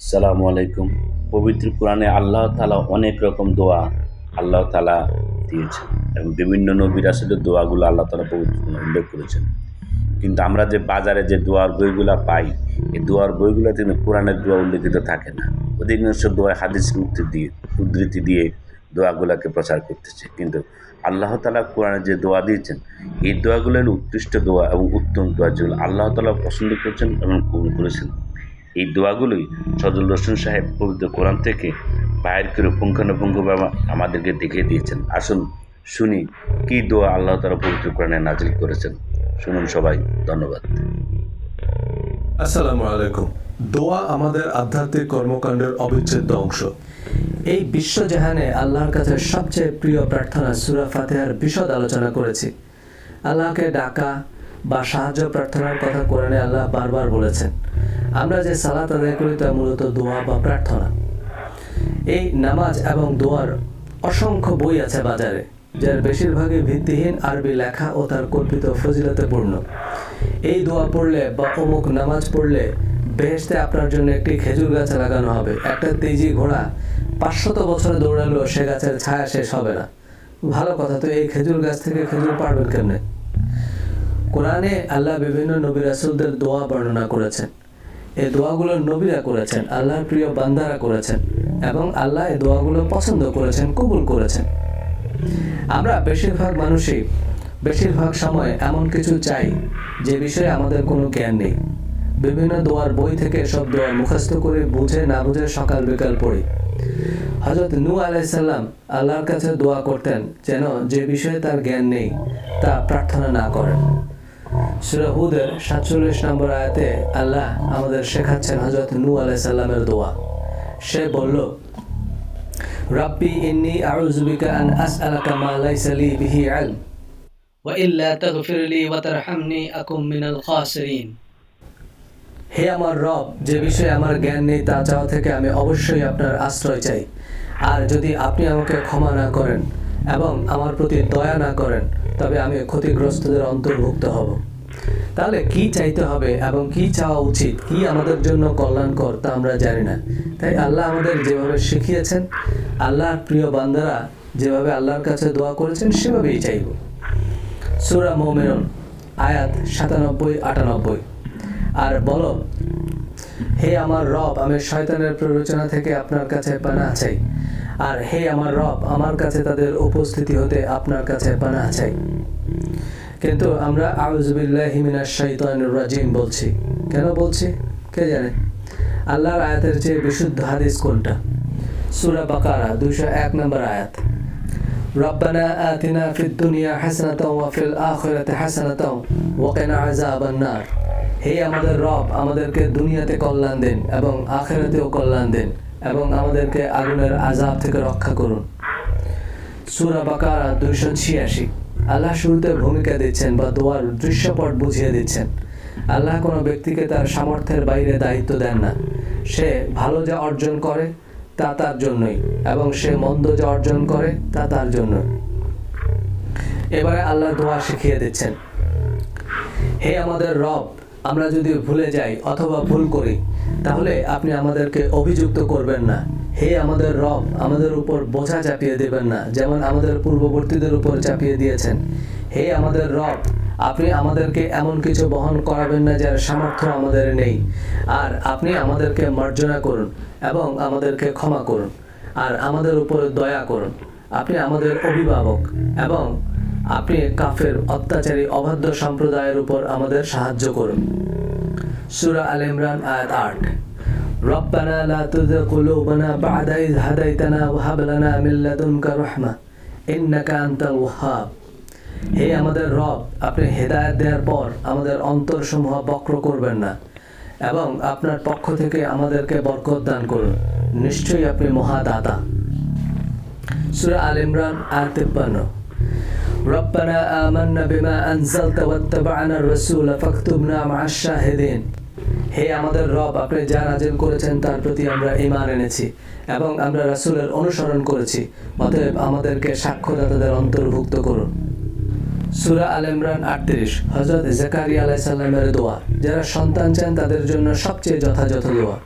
সালামু আলাইকুম। পবিত্র কোরআনে আল্লাহ তালা অনেক রকম দোয়া আল্লাহ তালা দিয়েছেন এবং বিভিন্ন নবীর আসলে দোয়াগুলো আল্লাহ তালা পবিত্র উল্লেখ করেছেন। কিন্তু আমরা যে বাজারে যে দোয়ার বইগুলা পাই, এই দোয়ার বইগুলো কিন্তু কোরআনের দোয়া উল্লেখিত থাকে না। অধিকাংশ দোয়া হাদিস মুক্তি দিয়ে, উদ্ধৃতি দিয়ে দোয়াগুলোকে প্রচার করতেছে। কিন্তু আল্লাহ তালা কোরআনে যে দোয়া দিয়েছেন, এই দোয়াগুলো উৎকৃষ্ট দোয়া এবং উত্তম দোয়া যেগুলো আল্লাহ তালা পছন্দ করেছেন এবং কবুল করেছেন। এই দোয়াগুলোই সজল রসুন সাহেব পবিত্র কোরআন থেকে বাইর করে পুঙ্খানুপুঙ্খভাবে আমাদেরকে দেখিয়ে দিয়েছেন। আসুন শুনি কি দোয়া আল্লাহ তালা পবিত্র কোরআনে নাজিল করেছেন। শুনুন সবাই ধন্যবাদ। আসসালামু আলাইকুম। দোয়া আমাদের আধ্যাত্মিক কর্মকাণ্ডের অবিচ্ছেদ্য অংশ। এই বিশ্ব বিশ্বজাহানে আল্লাহর কাছে সবচেয়ে প্রিয় প্রার্থনা সুরা ফাতেহার বিশদ আলোচনা করেছি। আল্লাহকে ডাকা বা সাহায্য প্রার্থনার কথা কোরআনে আল্লাহ বারবার বলেছেন। আমরা যে সালাত আদায় করি তা মূলত দোয়া বা প্রার্থনা। এই নামাজ এবং দোয়ার অসংখ্য বই আছে বাজারে, যার বেশিরভাগই ভিত্তিহীন আরবি লেখা ও তার কল্পিত ফজিলতে পূর্ণ। এই দোয়া পড়লে বা অমুক নামাজ পড়লে বেহেশতে আপনার জন্য একটি খেজুর গাছ লাগানো হবে, একটা তেজি ঘোড়া পাঁচশত বছরে দৌড়ালেও সে গাছের ছায়া শেষ হবে না। ভালো কথা তো, এই খেজুর গাছ থেকে খেজুর পারবেন কেমনে? কোরআনে আল্লাহ বিভিন্ন নবী রাসুলদের দোয়া বর্ণনা করেছেন। এই দোয়াগুলো নবীরা করেছেন, আল্লাহর প্রিয় বান্দারা করেছেন এবং আল্লাহ এই দোয়াগুলো পছন্দ করেছেন, কবুল করেছেন। আমরা বেশিরভাগ মানুষই বেশিরভাগ সময় এমন কিছু চাই যে বিষয়ে আমাদের কোনো জ্ঞান নেই। বিভিন্ন দোয়ার বই থেকে সব দোয়া মুখস্থ করে বুঝে না বুঝে সকাল বিকাল পড়ি। হজরত নু আলাইসাল্লাম আল্লাহর কাছে দোয়া করতেন যেন যে বিষয়ে তার জ্ঞান নেই তা প্রার্থনা না করেন। সাতচল্লিশ নম্বর আয়াতে আল্লাহ আমাদের শেখাচ্ছেন হজরত নু আলাইসাল্লামের দোয়া। সে বলল, রাব্বি ইন্নি আউযু বিকা আন আসআলাকা মা বিহি ইলম, ওয়া ইল্লা তাগফির লি ওয়া তারহামনি আকুম মিনাল খাসিরিন। হে আমার রব, যে বিষয়ে আমার জ্ঞান নেই তা চাওয়া থেকে আমি অবশ্যই আপনার আশ্রয় চাই। আর যদি আপনি আমাকে ক্ষমা না করেন এবং আমার প্রতি দয়া না করেন, তবে আমি ক্ষতিগ্রস্তদের অন্তর্ভুক্ত হব। তাহলে কি চাইতে হবে এবং কি চাওয়া উচিত? কি আমাদের জন্য কল্যাণকর তা আমরা জানি না। তাই আল্লাহ আমাদের যেভাবে শিখিয়েছেন আল্লাহর প্রিয় বান্দারা যেভাবে আল্লাহর কাছে দোয়া করেছেন, সেভাবেই চাইব। সুরা মোমেনন, আয়াত সাতানব্বই, আটানব্বই। আর বলো, হে আমার রব, আমি শয়তানের প্ররোচনা থেকে আপনার কাছে পানা চাই। আর হে আমার রব, আমার কাছে তাদের উপস্থিতি হতে আপনার কাছে পানা চাই। কিন্তু আমরা আউজবিল্লাহি মিনাশ শাইতানির রাজিম বলছি কেন বলছি কে জানে আল্লাহর আয়াতের চেয়ে বিশুদ্ধ হাদিস কোনটা সূরা বাকারা 201 নম্বর আয়াত ربنا آتنا في الدنيا حسنة وفي الآخرة حسنة وقنا عذاب النار হে আমাদের রব আমাদেরকে দুনিয়াতে কল্যাণ দেন এবং আখেরাতেও কল্যাণ দেন এবং আমাদেরকে আগুনের আজাব থেকে রক্ষা করুন সুরা বাকারা দুইশো ছিয়াশি আল্লাহ শুরুতে ভূমিকা দিচ্ছেন বা দোয়ার দৃশ্যপট বুঝিয়ে দিচ্ছেন। আল্লাহ কোনো ব্যক্তিকে তার সামর্থ্যের বাইরে দায়িত্ব দেন না। সে ভালো যা অর্জন করে, তা তার জন্যই, এবং সে মন্দ যা অর্জন করে, তা তার জন্য এবারে আল্লাহ দোয়া শিখিয়ে দিচ্ছেন। হে আমাদের রব, আমরা যদি ভুলে যাই অথবা ভুল করি, তাহলে আপনি আমাদেরকে অভিযুক্ত করবেন না। হে আমাদের রব, আমাদের উপর বোঝা চাপিয়ে দেবেন না, যেমন আমাদের পূর্ববর্তীদের উপর চাপিয়ে দিয়েছেন। হে আমাদের রব, আপনি আমাদেরকে এমন কিছু বহন করাবেন না যার সামর্থ্য আমাদের নেই। আর আপনি আমাদেরকে মার্জনা করুন এবং আমাদেরকে ক্ষমা করুন। আর আমাদের উপর দয়া করুন। আপনি আমাদের অভিভাবক এবং আপনি কাফের অত্যাচারী, অবাধ্য সম্প্রদায়ের উপর আমাদের সাহায্য করুন। সুরা আল ইমরান আয়াত আট। ربنا لا تزغ قلوبنا بعد إذ هديتنا وهب لنا من لدنك رحمة إنك أنت الوهاب হে আমাদের রব আপনি হেদায়েত দেওয়ার পর আমাদের অন্তরসমূহ বক্র করবেন না এবং আপনার পক্ষ থেকে আমাদেরকে বরকত দান করুন নিশ্চয়ই আপনি মহাদাতা সুরা আল ইমরান আয়াত তিপ্পান্ন ربنا آمنا بما أنزلت واتبعنا الرسول فاكتبنا مع الشاهدين হে আমাদের রব, আপনি যা নাজিল করেছেন তার প্রতি আমরা ইমান এনেছি এবং আমরা রাসূলের অনুসরণ করেছি। অতএব আমাদেরকে সাক্ষ্যদাতাদের অন্তর্ভুক্ত করুন। সূরা আল ইমরান আটত্রিশ হজরত জাকারিয়া আলাইসাল্লামের দোয়া। যারা সন্তান চান, তাদের জন্য সবচেয়ে যথাযথ দোয়া।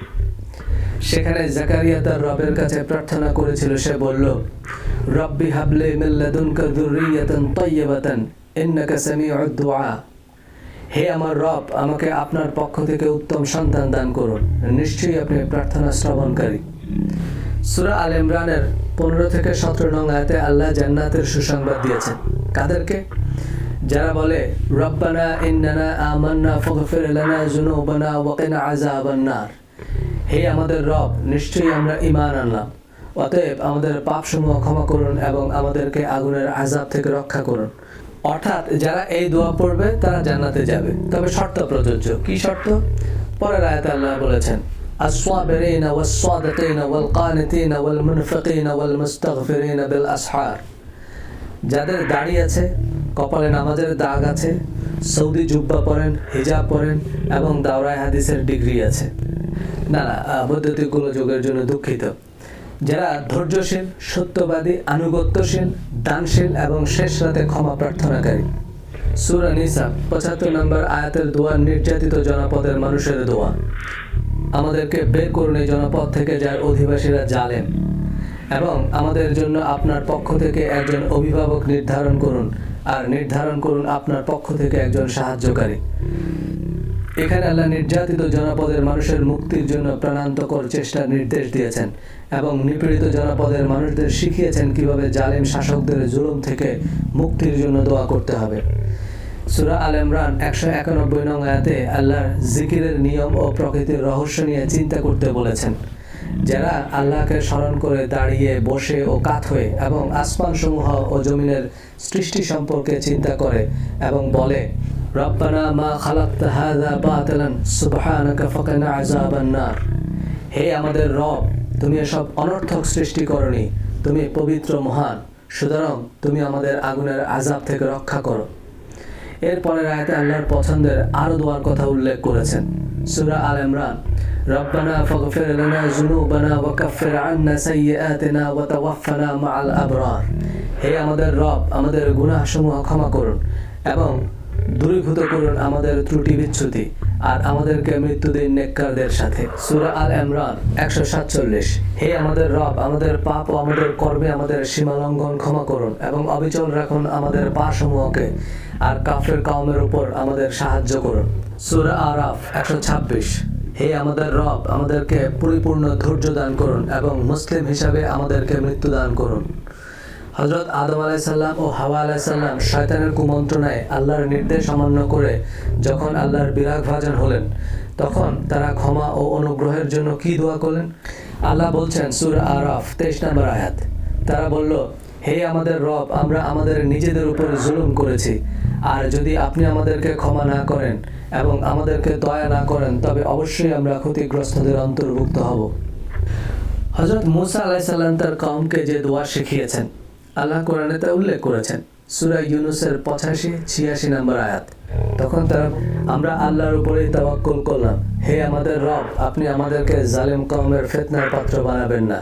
সেখানে জাকারিয়া তার রবের কাছে প্রার্থনা করেছিল, সে বলল, রব্বি হাবলে মিল্লাদুনকা যুররিয়াতান তাইয়্যিবাতান, ইন্নাকা সামিউদ দুআ হে আমার রব, আমাকে আপনার পক্ষ থেকে উত্তম সন্তান দান করুন। নিশ্চয়ই আপনি প্রার্থনা শ্রবণকারী। সুরা আল ইমরানের পনেরো থেকে সতেরো নং আয়াতে আল্লাহ জান্নাতের সুসংবাদ দিয়েছেন। কাদেরকে? যারা বলে, রব্বানা ইন্নানা আমান্না ফাগফির লানা যুনুবানা ওয়া কিনা আযাবান নার। হে আমাদের রব, নিশ্চয়ই আমরা ঈমান আনলাম। অতএব আমাদের পাপসমূহ ক্ষমা করুন এবং আমাদেরকে আগুনের আযাব থেকে রক্ষা করুন। অর্থাৎ যারা এই দোয়া পড়বে তারা জান্নাতে যাবে তবে শর্ত প্রযোজ্য কি শর্ত পরের আয়াতে আল্লাহ বলেছেন الصابرين والصادقين والقانتين والمنفقين والمستغفرين بالأسحار যাদের দাড়ি আছে কপালে নামাজের দাগ আছে সৌদি জুব্বা পরেন হিজাব পরেন এবং দাওরায় হাদিসের ডিগ্রি আছে না না আহ, বৈদ্যুতিক গোলযোগের জন্য দুঃখিত যারা ধৈর্যশীল, সত্যবাদী, আনুগত্যশীল, দানশীল এবং শেষ রাতে ক্ষমা প্রার্থনাকারী। সুরা নিসা, পঁচাত্তর নম্বর আয়াতের দোয়া, নির্যাতিত জনপদের মানুষের দোয়া। আমাদেরকে বের করুন এই জনপদ থেকে যার অধিবাসীরা জালেন এবং আমাদের জন্য আপনার পক্ষ থেকে একজন অভিভাবক নির্ধারণ করুন, আর নির্ধারণ করুন আপনার পক্ষ থেকে একজন সাহায্যকারী। এখানে আল্লাহ নির্যাতিত জনপদের মানুষের মুক্তির জন্য প্রাণান্তকর চেষ্টার নির্দেশ দিয়েছেন এবং নিপীড়িত জনপদের মানুষদের শিখিয়েছেন কীভাবে জালেম শাসকদের জুলুম থেকে মুক্তির জন্য দোয়া করতে হবে। সুরা আল ইমরান একশো একানব্বই নং আয়াতে আল্লাহর জিকিরের নিয়ম ও প্রকৃতির রহস্য নিয়ে চিন্তা করতে বলেছেন। যারা আল্লাহকে স্মরণ করে দাঁড়িয়ে বসে ও কাত হয়ে এবং আসমান সমূহ ও জমিনের সৃষ্টি সম্পর্কে চিন্তা করে এবং বলে রব্বানা মা খালাকতা হাযা বাতিলান, সুবহানাকা ফাকিনা আযাবান নার। হে আমাদের রব, তুমি এসব অনর্থক সৃষ্টি করনি, তুমি পবিত্র মহান, সুতরাং তুমি আমাদের আগুনের আযাব থেকে রক্ষা করো। এরপরের আয়াতে আল্লাহর পছন্দের আরও দোয়ার কথা উল্লেখ করেছেন। সূরা আল ইমরান, রব্বানা ফাগফির লানা যুনুবানা ওয়া কাফির আন্না সাইয়্যাতিনা ওয়া তাওয়াফানা মাআল আবরার। হে আমাদের রব, আমাদের গুনাহসমূহ ক্ষমা করুন এবং দূরীভূত করুন আমাদের ত্রুটি বিচ্যুতি আর আমাদেরকে মৃত্যুদিন নেককারদের সাথে। সুরা আল ইমরান, একশো সাতচল্লিশ। হে আমাদের রব, আমাদের পাপ ও আমাদের কর্মে আমাদের সীমা লঙ্ঘন ক্ষমা করুন এবং অবিচল রাখুন আমাদের পা সমূহকে আর কাফের কওমের উপর আমাদের সাহায্য করুন। সুরা আরাফ, একশো ছাব্বিশ। হে আমাদের রব, আমাদেরকে পরিপূর্ণ ধৈর্য দান করুন এবং মুসলিম হিসাবে আমাদেরকে মৃত্যু দান করুন। হজরত আদম আলাইসাল্লাম ও হাওয়া আলাইসাল্লাম শয়তানের কুমন্ত্রণায় আল্লাহর নির্দেশ অমান্য করে যখন আল্লাহর বিরাগ ভাজন হলেন, তখন তারা ক্ষমা ও অনুগ্রহের জন্য কি দোয়া করলেন? আল্লাহ বলছেন, সুর আরাফ, তেইশ নম্বর আয়াত। তারা বলল, হে আমাদের রব, আমরা আমাদের নিজেদের উপর জুলুম করেছি। আর যদি আপনি আমাদেরকে ক্ষমা না করেন এবং আমাদেরকে দয়া না করেন, তবে অবশ্যই আমরা ক্ষতিগ্রস্তদের অন্তর্ভুক্ত হব। হজরত মুসা আলাইসাল্লাম তার কমকে যে দোয়া শিখিয়েছেন আল্লাহ কোরআনে তা উল্লেখ করেছেন। সুরা ইউনুসের পঁচাশি, ছিয়াশি নম্বর আয়াত। তখন তারা, আমরা আল্লাহর উপরেই তাওয়াক্কুল করলাম। হে আমাদের রব, আপনি আমাদেরকে জালেম কওমের ফেতনার পাত্র বানাবেন না।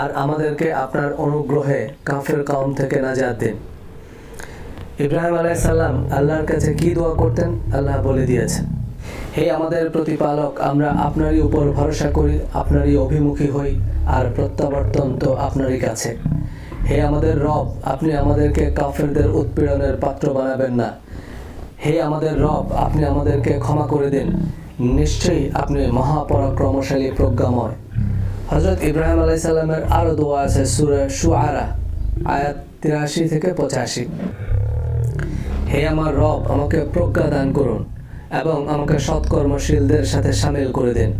আর আমাদেরকে আপনার অনুগ্রহে কাফের কওম থেকে নাজাত দিন। ইব্রাহিম আলাইসাল্লাম আল্লাহর কাছে কি দোয়া করতেন? আল্লাহ বলে দিয়েছেন, হে আমাদের প্রতিপালক, আমরা আপনারই উপর ভরসা করি, আপনারই অভিমুখী হই, আর প্রত্যাবর্তন তো আপনারই কাছে। হে আমাদের রব, আপনি আমাদেরকে কাফেরদের উৎপীড়নের পাত্র বানাবেন না। হে আমাদের রব, আপনি আমাদেরকে ক্ষমা করে দিন। নিশ্চয়ই আপনি মহাপরাক্রমশালী প্রজ্ঞাময়। হজরত ইব্রাহিম আলাইসাল্লামের আরও দোয়া আছে সুরা সুআরা আয়াত তিরাশি থেকে পঁচাশি। হে আমার রব, আমাকে প্রজ্ঞা দান করুন এবং আমাকে সৎকর্মশীলদের সাথে সামিল করে দিন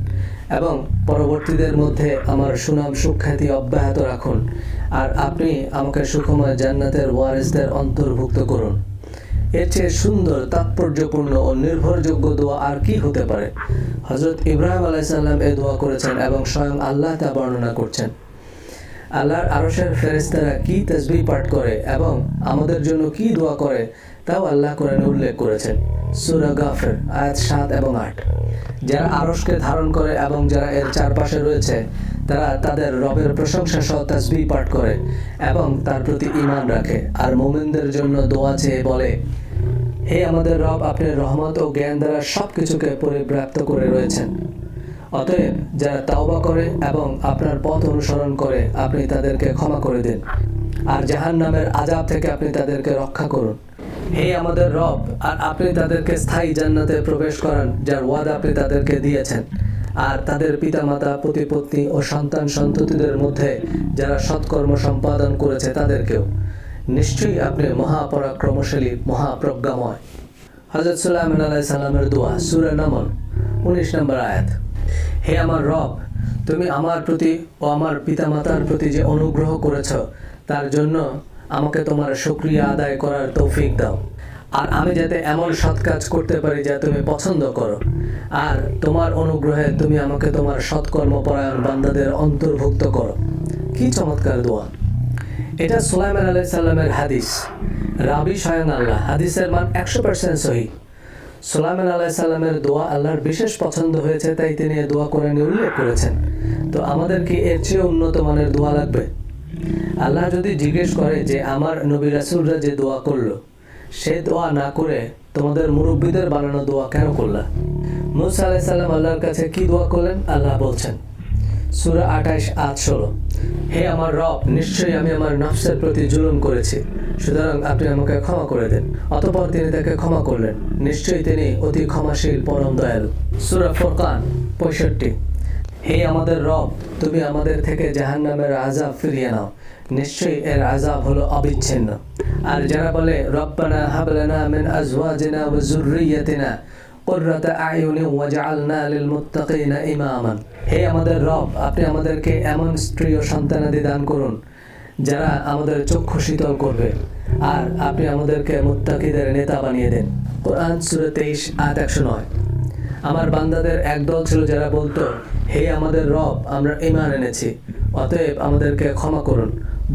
এবং পরবর্তীদের মধ্যে আমার সুনাম সুখ্যাতি অব্যাহত রাখুন আর আপনি আমাকে সুখময় জান্নাতের ওয়ারিসদের অন্তর্ভুক্ত করুন। এর চেয়ে সুন্দর, তাৎপর্যপূর্ণ ও নির্ভরযোগ্য দোয়া আর কি হতে পারে? হজরত ইব্রাহিম আলাইসাল্লাম এ দোয়া করেছেন এবং স্বয়ং আল্লাহ তা বর্ণনা করছেন। আল্লাহর আরশের ফেরেশতারা কি তসবিহ পাঠ করে এবং আমাদের জন্য কি দোয়া করে, তাও আল্লাহ কোরআনে উল্লেখ করেছেন। সুরা গাফের, আয়াত সাত এবং আট। যারা আরশকে ধারণ করে এবং যারা এর চারপাশে রয়েছে তারা তাদের রবের প্রশংসা সহ তসবিহ পাঠ করে এবং তার প্রতি ঈমান রাখে। আর মুমিনদের জন্য দোয়া চেয়ে বলে, হে আমাদের রব, আপনি রহমত ও জ্ঞান দ্বারা সব কিছুকে পরিব্যাপ্ত করে রয়েছেন। অতএব যারা তাওবা করে এবং আপনার পথ অনুসরণ করে, আপনি তাদেরকে ক্ষমা করে দিন। আর জাহান নামের আজাব থেকে আপনি তাদেরকে রক্ষা করুন। হে আমাদের রব, আর আপনি তাদেরকে স্থায়ী জান্নাতে প্রবেশ করান, যার ওয়াদা আপনি তাদেরকে দিয়েছেন। আর তাদের পিতামাতা প্রতিপত্নী ও সন্তান সন্ততিদের মধ্যে যারা সৎকর্ম সম্পাদন করেছে তাদেরকেও। নিশ্চয়ই আপনি মহাপরাক্রমশালী, মহাপ্রজ্ঞাময়। হজরত সুলাইমান আলাই সাল্লামের দোয়া, সুরে নমল, উনিশ নম্বর আয়াত। হে আমার রব, তুমি আমার প্রতি ও আমার পিতামাতার প্রতি যে অনুগ্রহ করেছ, তার জন্য আমাকে তোমার শুক্রিয়া আদায় করার তৌফিক দাও। আর আমি যাতে এমন সৎ কাজ করতে পারি যা তুমি পছন্দ করো। আর তোমার অনুগ্রহে তুমি আমাকে তোমার সৎকর্মপরায়ণ বান্দাদের অন্তর্ভুক্ত করো। কি চমৎকার দোয়া। এটা সুলাইমান আলাই সাল্লামের হাদিস। রাবি স্বয়ং আল্লাহ। হাদিসের মান একশো পার্সেন্ট সহি। সুলাইমান আলাই সাল্লামের দোয়া আল্লাহর বিশেষ পছন্দ হয়েছে, তাই তিনি এ দোয়া কোরআনে উল্লেখ করেছেন। তো আমাদের কি এর চেয়ে উন্নত মানের দোয়া লাগবে? আল্লাহ যদি জিজ্ঞেস করে যে, আমার নবী রাসুলরা যে দোয়া করল সে দোয়া না করে তোমাদের মুরব্বীদের বানানো দোয়া কেন করলা? মুসা আলাহ সাল্লাম আল্লাহর কাছে কি দোয়া করলেন? আল্লাহ বলছেন, সুরা আঠাইশ আট ষোলো। হে আমার রব, নিশ্চয়ই আমি আমার নফসের প্রতি জুলুম করেছি। সুতরাং আপনি আমাকে ক্ষমা করে দেন। অতপর তিনি তাকে ক্ষমা করলেন। নিশ্চয়ই তিনি অতি ক্ষমাশীল, পরম দয়ালু। সুরা ফোরকান, পঁয়ষট্টি। হে আমাদের রব, তুমি আমাদের থেকে জাহান্নামের আজাব ফিরিয়ে নাও। নিশ্চয়ই এর আজাব হলো অবিচ্ছিন্ন। আর যারা বলে, রব্বানা হাবলানা মিন আজওয়াজিনা ওয়া যুররিয়াতিনা, কুররাতা আয়ুনি ওয়াজআলনা লিল মুত্তাকিনা হে আমাদের রব, আপনি আমাদেরকে এমন স্ত্রী ও সন্তানাদি দান করুন, যারা আমাদের চক্ষু শীতল করবে। আর আপনি আমাদেরকে মুত্তাকিদের নেতা বানিয়ে দেন। কোরআন সূরা 23 আয়াত 109 আমার বান্দাদের একদল ছিল যারা বলতো, হে আমাদের রব, আমরা ইমান এনেছি। অতএব আমাদেরকে ক্ষমা করুন,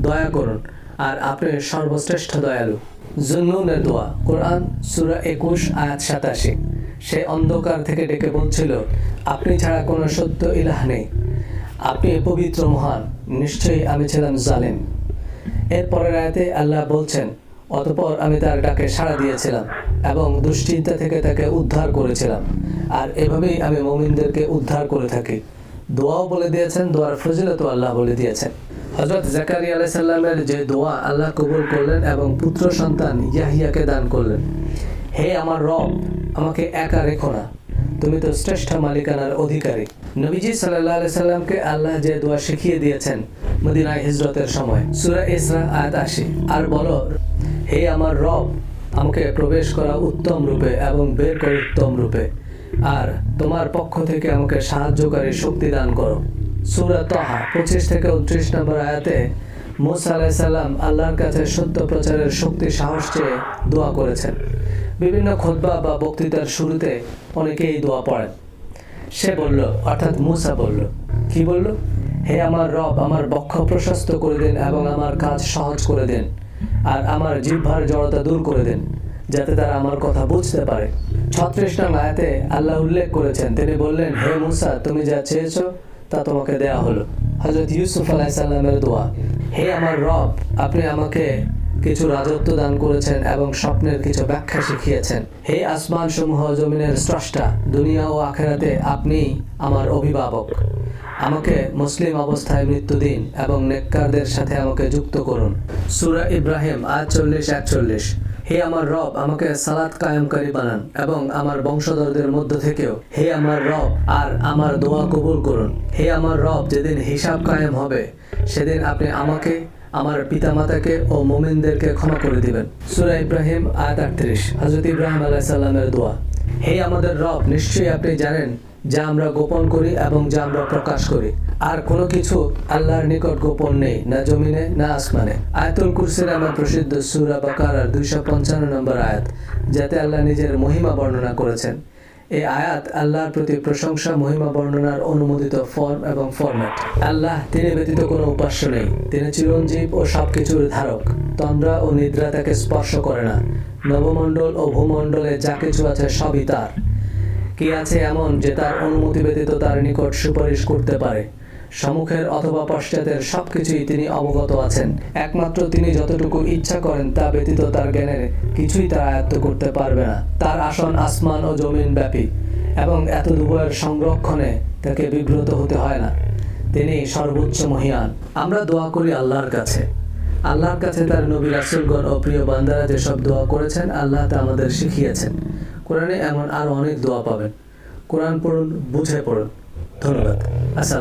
দয়া করুন, আর আপনি সর্বশ্রেষ্ঠ দয়ালু। জুন্নুনের দোয়া, কোরআন সুরা একুশ, আয়াত সাতাশি। সে অন্ধকার থেকে ডেকে বলছিল, আপনি ছাড়া কোনো সত্য ইলাহ নেই। আপনি পবিত্র মহান, নিশ্চয়ই আমি ছিলাম জালেম। এর পরের আয়াতে আল্লাহ বলছেন অতপর আমি তার ডাকে সাড়া দিয়েছিলাম এবং দুশ্চিন্তা থেকে তাকে উদ্ধার করেছিলাম। আর এভাবেই আমি মমিনদেরকে উদ্ধার করে থাকি। দোয়াও বলে দিয়েছেন, দোয়ার ফজিলত আল্লাহ বলে দিয়েছেন। হজরত জাকারিয়া আলাই সাল্লামের যে দোয়া আল্লাহ কবুল করলেন এবং পুত্র সন্তান ইয়াহিয়াকে দান করলেন। হে আমার রব, আমাকে একা রেখো না। তুমি তো শ্রেষ্ঠ মালিকানার অধিকারী। নবীজি সাল্লাহ আলাই সাল্লামকে আল্লাহ যে দোয়া শিখিয়ে দিয়েছেন মদিনায় হিজরতের সময়। সুরা ইসরা আয়াত আশি। আর বলো হে আমার রব, আমাকে প্রবেশ করা উত্তম রূপে এবং বের করে উত্তম রূপে। আর তোমার পক্ষ থেকে আমাকে সাহায্যকারী শক্তি দান করো। সুরা তহা, পঁচিশ থেকে উনত্রিশ নম্বর আয়াতে মুসা আলাহ সাল্লাম আল্লাহর কাছে সত্য প্রচারের শক্তি, সাহস চেয়ে দোয়া করেছেন। বিভিন্ন খোদবা বা বক্তৃতার শুরুতে অনেকেই দোয়া পড়েন। সে বলল, অর্থাৎ মুসা বলল, কি বলল? হে আমার রব, আমার বক্ষ প্রশস্ত করে দিন এবং আমার কাজ সহজ করে দিন। আর আমার জিহ্বার জড়তা দূর করে দেন, যাতে তারা আমার কথা বুঝতে পারে। ছত্রিশ নং আয়াতে আল্লাহ উল্লেখ করেছেন, তিনি বললেন, হে মুসা, তুমি যা চেয়েছো, তা তোমাকে দেয়া হলো। হজরত ইউসুফ আলাহ সাল্লামের দোয়া, হে আমার রব, আপনি আমাকে কিছু রাজত্ব দান করেছেন এবং স্বপ্নের কিছু ব্যাখ্যা শিখিয়েছেন। হে আসমান সমূহ জমিনের স্রষ্টা, দুনিয়া ও আখেরাতে আপনি আমার অভিভাবক। আমাকে মুসলিম অবস্থায় মৃত্যু দিন এবং নেককারদের সাথে আমাকে যুক্ত করুন। সুরা ইব্রাহিম আজ চল্লিশ, একচল্লিশ। হে আমার রব, আমাকে সালাত কায়েমকারী বানান এবং আমার বংশধরদের মধ্য থেকেও হে আমার রব, আর আমার দোয়া কবুল করুন। হে আমার রব, যেদিন হিসাব কায়েম হবে, সেদিন আপনি আমাকে, আমার পিতামাতাকে ও মোমিনদেরকে ক্ষমা করে দিবেন। সুরা ইব্রাহিম, আয়াত আটত্রিশ। হজরত ইব্রাহিম আলাহ সাল্লামের দোয়া। হে আমাদের রব, নিশ্চয়ই আপনি জানেন যা আমরা গোপন করি এবং যা আমরা প্রকাশ করি। আর কোনো কিছু আল্লাহর নিকট গোপন নেই, না জমিনে, না আসমানে। আয়তুল কুরসির আমার প্রসিদ্ধ সুরা বাকারার দুইশো পঞ্চান্ন নম্বর আয়াত, যাতে আল্লাহ নিজের মহিমা বর্ণনা করেছেন। এই আয়াত আল্লাহর প্রতি প্রশংসা, মহিমা বর্ণনার অনুমোদিত ফর্ম এবং ফরম্যাট আল্লাহ, তিনি ব্যতীত কোনো উপাস্য নেই। তিনি চিরঞ্জীব ও সবকিছুর ধারক। তন্দ্রা ও নিদ্রা তাকে স্পর্শ করে না। নবমণ্ডল ও ভূমণ্ডলে যা কিছু আছে সবই তার। কি আছে এমন যে তার অনুমতি ব্যতীত তার নিকট সুপারিশ করতে পারে? সম্মুখের অথবা পশ্চাতের সবকিছুই তিনি অবগত আছেন। একমাত্র তিনি যতটুকু ইচ্ছা করেন তা ব্যতীত তার জ্ঞানের কিছুই তার আয়ত্ত করতে পারবে না। তার আসন আসমান ও জমিন ব্যাপী, এবং এত দুবয়ের সংরক্ষণে তাকে বিব্রত হতে হয় না। তিনি সর্বোচ্চ মহিয়ান। আমরা দোয়া করি আল্লাহর কাছে। আল্লাহর কাছে তার নবী রাসুলগণ ও প্রিয় বান্দারা যেসব দোয়া করেছেন, আল্লাহ তা আমাদের শিখিয়েছেন। কোরআনে এমন আরও অনেক দোয়া পাবেন। কোরআন পড়ুন বুঝে পড়ুন। ধন্যবাদ। আসসালাম